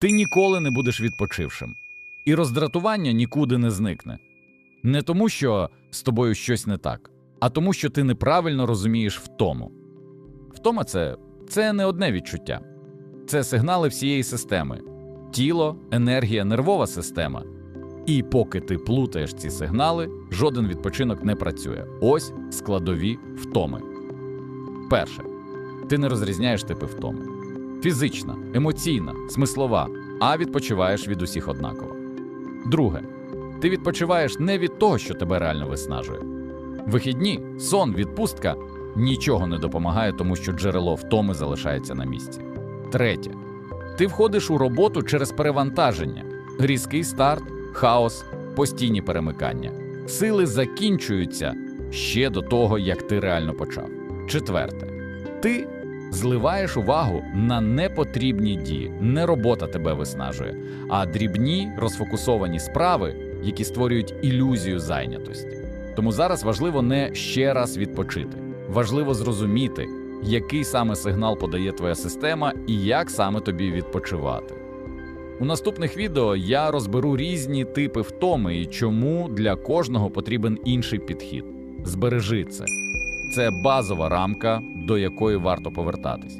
ти ніколи не будеш відпочившим, і роздратування нікуди не зникне. Не тому, що з тобою щось не так, а тому, що ти неправильно розумієш втому. Втома це, це не одне відчуття, це сигнали всієї системи: тіло, енергія, нервова система. І поки ти плутаєш ці сигнали, жоден відпочинок не працює. Ось складові втоми. Перше, ти не розрізняєш типи втоми: фізична, емоційна, смислова, а відпочиваєш від усіх однаково. Друге, ти відпочиваєш не від того, що тебе реально виснажує. Вихідні, сон, відпустка нічого не допомагає, тому що джерело втоми залишається на місці. Третє, ти входиш у роботу через перевантаження, різкий старт, хаос, постійні перемикання. Сили закінчуються ще до того, як ти реально почав. Четверте, ти зливаєш увагу на непотрібні дії. Не робота тебе виснажує, а дрібні розфокусовані справи, які створюють ілюзію зайнятості. Тому зараз важливо не ще раз відпочити, важливо зрозуміти, який саме сигнал подає твоя система і як саме тобі відпочивати. У наступних відео я розберу різні типи втоми і чому для кожного потрібен інший підхід. Збережи це. Це базова рамка, до якої варто повертатись.